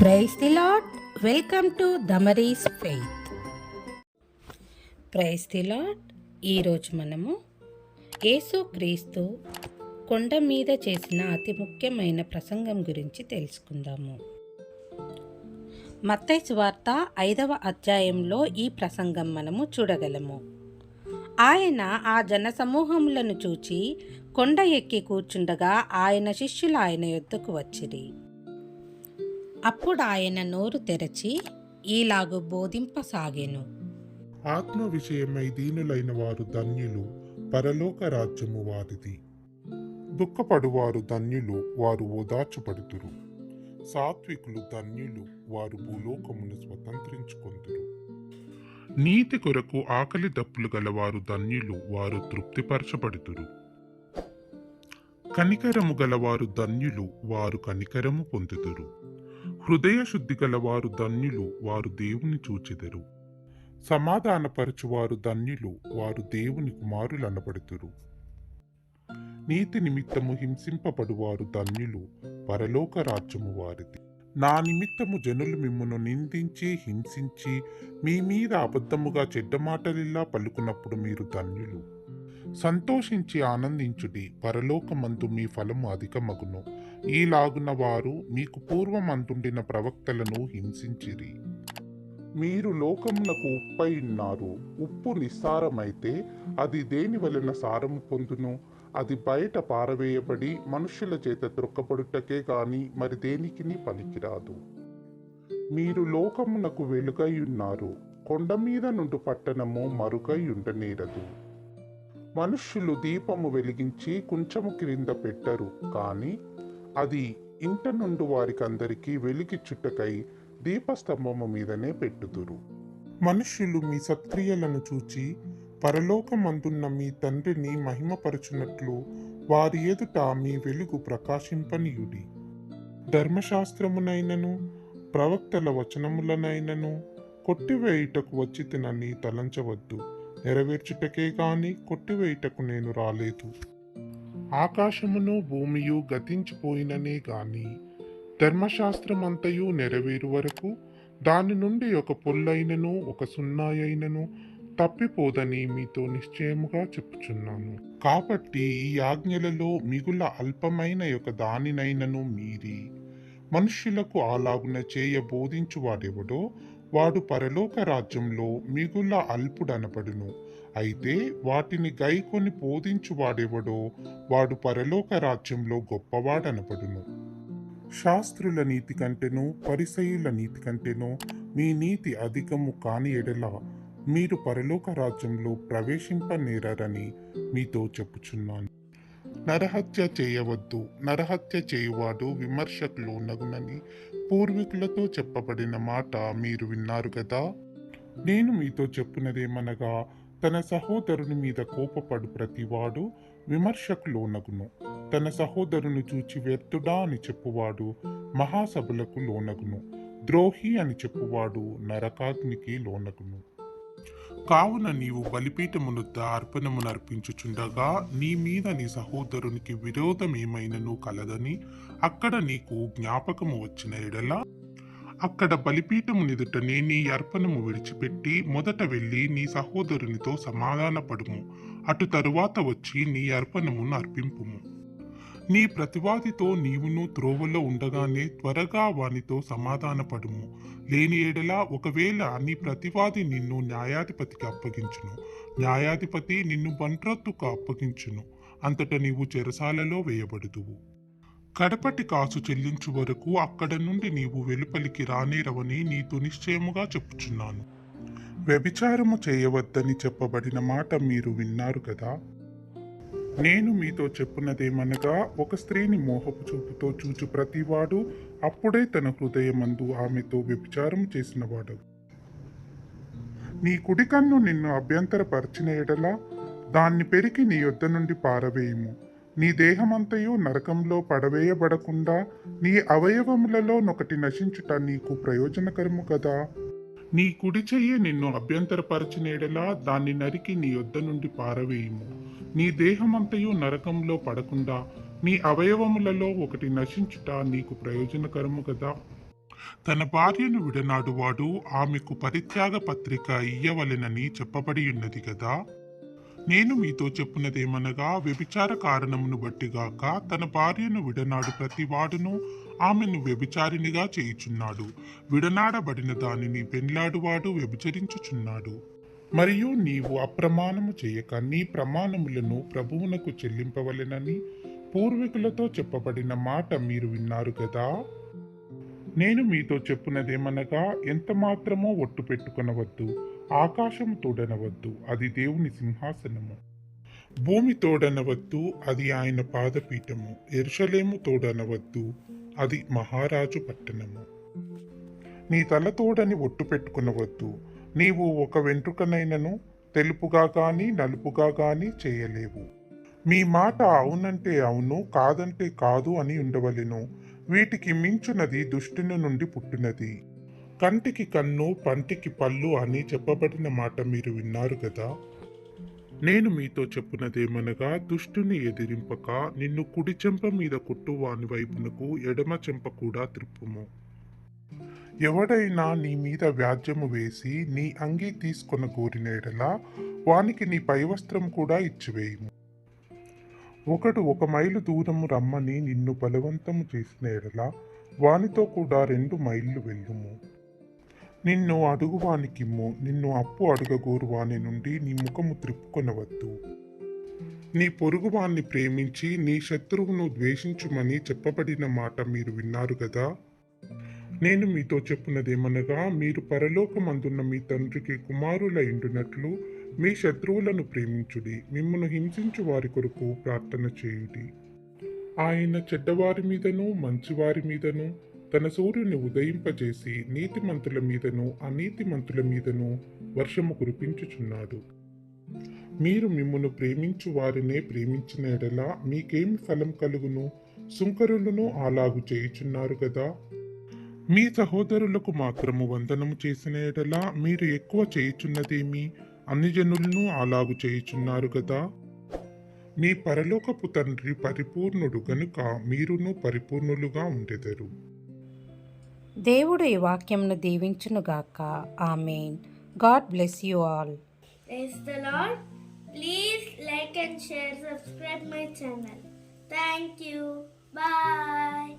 Praise the Lord welcome to Damaris Faith. Praise the Lord ఈరోజు మనము యేసుక్రీస్తు కొండ మీద చేసిన అతి ముఖ్యమైన ప్రసంగం గురించి తెలుసుకుందాము. మత్తైస్ వార్త ఐదవ అధ్యాయంలో ఈ ప్రసంగం మనము చూడగలము. ఆయన ఆ జనసమూహములను చూచి కొండ ఎక్కి కూర్చుండగా ఆయన శిష్యులు ఆయన యొద్దకు వచ్చిరి. అప్పుడు ఆయన నోరు తెరచి ఈలాగు బోధింపసాగెను. ఆత్మ విషయమై దీనులైన వారు ధన్యులు పరలోక రాజ్యము వారిది. దుఃఖపడువారు ధన్యులు వారు ఓదార్చబడుతురు సాత్వికులు ధన్యులు వారు భూలోకమును స్వతంత్రించుకొందురు. నీతి కొరకు ఆకలి దప్పులు గలవారు ధన్యులు వారు తృప్తిపరచబడుతురు కనికరము గలవారు ధన్యులు వారు కనికరము పొందుతురు హృదయ శుద్ధి గలవారు ధన్యులు వారు దేవుని చూచెదరు. సమాధానపరచువారు ధన్యులు వారు దేవుని కుమారులనబడుతురు నీతి నిమిత్తము హింసింపబడువారు ధన్యులు పరలోక రాజ్యము వారిది. నా నిమిత్తము జనులు మిమ్మును నిందించి హింసించి మీ మీద అబద్ధముగా చెడ్డ మాటలిల్లా పలుకున్నప్పుడు మీరు ధన్యులు. సంతోషించి ఆనందించుడి. పరలోకమందు మీ ఫలము అధికమగును. ఈలాగున వారు మీకు పూర్వం పూర్వమందుండిన ప్రవక్తలను హింసించిరి. మీరు లోకమునకు ఉప్పై ఉన్నారు. ఉప్పు నిస్సారమైతే అది దేని వలన సారము పొందును? అది బయట పారవేయబడి మనుష్యుల చేత త్రొక్కబడుటకే గాని మరి దేనికిని పనికిరాదు. మీరు లోకమునకు వెలుగై ఉన్నారు. కొండ మీద నుండి పట్టణము మరుగై ఉండనేరదు. మనుష్యులు దీపము వెలిగించి కుంచము క్రింద పెట్టరు. కానీ అది ఇంట నుండి వారికందరికీ చుట్టకై దీపస్తంభము మీదనే పెట్టుదురు. మనుష్యులు మీ సత్క్రియలను చూచి పరలోకమందున్న మీ తండ్రిని మహిమపరచునట్లు వారి ఎదుట మీ వెలుగు ప్రకాశింపనీయుడి. ధర్మశాస్త్రమునైనను ప్రవక్తల వచనములనైనను కొట్టివేయుటకు వచ్చి తినని తలంచవద్దు. నెరవేర్చుటకే గాని కొట్టివేయుటకు నేను రాలేదు. ఆకాశమును భూమియు గతించిపోయిననే గాని ధర్మశాస్త్రమంతయు నెరవేరు వరకు దాని నుండి ఒక పొల్లైనను ఒక సున్నాయైనను తప్పిపోదని మీతో నిశ్చయముగా చెప్పుచున్నాను. కాబట్టి ఈ ఆజ్ఞలలో మిగుల అల్పమైన ఒక దానినైనను మీరి మనుష్యులకు అలాగున చేయ బోధించువాడెవడో వాడు పరలోక రాజ్యంలో మిగుల అల్పుడనబడును. అయితే వాటిని గైకొని బోధించువాడెవడో వాడు పరలోక రాజ్యంలో గొప్పవాడనబడును. శాస్త్రుల నీతి కంటేనో పరిసయుల నీతి కంటేనో మీ నీతి అధికము కాని ఎడల మీరు పరలోక రాజ్యంలో ప్రవేశింపనేరని మీతో చెప్పుచున్నాను. నరహత్య చేయవద్దు. నరహత్య చేయువాడు విమర్శకులు నగునని పూర్వీకులతో చెప్పబడిన మాట మీరు విన్నారు కదా నేను మీతో చెప్పినదేమనగా తన సహోదరుని మీద కోపపడు ప్రతివాడు విమర్శకులు నగును. తన సహోదరుని చూచి వ్యర్థుడా అని చెప్పువాడు మహాసభలకు లోనగును. ద్రోహి అని చెప్పువాడు నరకాగ్నికి లోనగును. కావున నీవు బలిపీఠమునొద్ద అర్పణము అర్పించుచుండగా నీ మీద నీ సహోదరునికి విరోధమేమైనను కలదని అక్కడ నీకు జ్ఞాపకము వచ్చిన ఎడల. అక్కడ బలిపీఠము నిదుటనే నీ అర్పణము విడిచిపెట్టి మొదట వెళ్ళి నీ సహోదరునితో సమాధానపడుము. అటు తరువాత వచ్చి నీ అర్పణమును అర్పింపుము. నీ ప్రతివాదితో నీవును త్రోవలో ఉండగానే త్వరగా వానితో సమాధానపడుము. లేని ఏడలా ఒకవేళ నీ ప్రతివాది నిన్ను న్యాయాధిపతికి అప్పగించును. న్యాయాధిపతి నిన్ను బంట్రత్తుకు అప్పగించును. అంతట నీవు చెరసాలలో వేయబడుదువు. కడపటి కాసు చెల్లించు వరకు అక్కడ నుండి నీవు వెలుపలికి రానేరవని నీతో నిశ్చయముగా చెప్పుచున్నాను. వ్యభిచారము చేయవద్దని చెప్పబడిన మాట మీరు విన్నారు కదా? నేను మీతో చెప్పున్నదేమనగా ఒక స్త్రీని మోహపు చూపుతో చూచు ప్రతివాడు అప్పుడే తన హృదయమందు ఆమెతో వ్యభిచారం చేసినవాడు. నీ కుడి కన్ను నిన్ను అభ్యంతరపరిచిన ఎడలా దాన్ని పెరిగి నీ యొద్ద నుండి పారవేయము. నీ దేహమంతయు నరకంలో పడవేయబడకుండా నీ అవయవములలో నొకటి నశించుట నీకు ప్రయోజనకరము కదా నీ కుడి చెయ్యి నిన్ను అభ్యంతరపరచిన ఎడలా దాన్ని నరికి నీ యొద్ద నుండి పారవేయుము. నీ దేహమంతయు నరకంలో పడకుండా నీ అవయవములలో ఒకటి నశించుట నీకు ప్రయోజనకరము కదా. తన భార్యను విడనాడువాడు ఆమెకు పరిత్యాగ పత్రిక ఇయ్యవలెనని చెప్పబడి ఉన్నది కదా. నేను మీతో చెప్పున్నదేమనగా వ్యభిచార కారణమును బట్టిగాక తన భార్యను విడనాడు ప్రతివాడును ఆమెను వ్యభిచారినిగా చేయుచున్నాడు. విడనాడబడిన దానిని పెండ్లాడువాడు వ్యభిచరించుచున్నాడు. మరియు నీవు అప్రమాణము చేయక నీ ప్రమాణములను ప్రభువునకు చెల్లింపవలెనని పూర్వీకులతో చెప్పబడిన మాట మీరు విన్నారు కదా? నేను మీతో చెప్పునదేమనగా ఎంత మాత్రమో ఒట్టు పెట్టుకొనవద్దు ఆకాశము తోడనవద్దు అది దేవుని సింహాసనము. భూమి తోడనవద్దు అది ఆయన పాదపీఠము. ఎరుషలేము తోడనవద్దు అది మహారాజు పట్టణము. నీ తల తోడని ఒట్టు పెట్టుకునవద్దు నీవు ఒక వెంట్రుకనైనను తెలుపుగా కానీ నలుపుగా కానీ చేయలేవు. మీ మాట అవునంటే అవును కాదంటే కాదు అని ఉండవలెను. వీటికి మించునది దుష్టుని నుండి పుట్టినది. కంటికి కన్ను పంటికి పళ్ళు అని చెప్పబడిన మాట మీరు విన్నారు కదా నేను మీతో చెప్పునదేమనగా దుష్టుని ఎదిరింపక నిన్ను కుడి చెంప మీద కొట్టు వాని వైపునకు ఎడమ చెంప కూడా త్రిప్పుము. ఎవడైనా నీ మీద వ్యాజ్యము వేసి నీ అంగీ తీసుకొన కోరిన ఎడల వానికి నీ పైవస్త్రం కూడా ఇచ్చివేయుము. ఒకడు ఒక మైలు దూరము రమ్మని నిన్ను బలవంతము చేసిన ఎడల వానితో కూడా రెండు మైళ్ళు వెళ్ళుము. నిన్ను అడుగువానికిమ్ము నిన్ను అప్పు అడుగగోరు వాని నుండి నీ ముఖము త్రిప్పుకొనవద్దు. నీ పొరుగువాన్ని ప్రేమించి నీ శత్రువును ద్వేషించుమని చెప్పబడిన మాట మీరు విన్నారు కదా నేను మీతో చెప్పున్నదేమనగా మీరు పరలోకమందున్న మీ తండ్రికి కుమారుల ఇండునట్లు మీ శత్రువులను ప్రేమించుడి మిమ్మను హింసించు వారి కొరకు ప్రార్థన చేయుడి. ఆయన చెడ్డవారి మీదను మంచివారి మీదను తన సూర్యుని ఉదయింపజేసి నీతిమంతుల మీదను అనీతిమంతుల మీదను వర్షము కురిపించుచున్నాడు. మీరు మిమ్మను ప్రేమించు వారినే ప్రేమించిన ఎడల మీకేమి ఫలం కలుగును? సుంకరులను అలాగు చేయుచున్నారు కదా మీ సహోదరులకు మాత్రము వందనము చేసిన ఎడల మీరు ఎక్కువ చేయుచున్నదేమి? అన్ని జనులను అలాగు చేయుచున్నారు కదా మీ పరలోకపు తండ్రి పరిపూర్ణుడు గనుక మీరును పరిపూర్ణులుగా ఉండెదరు దేవుడు ఈ వాక్యంను దీవించునుగాక amen God bless you all Praise the Lord. Please like and share, subscribe my channel. Thank you. Bye.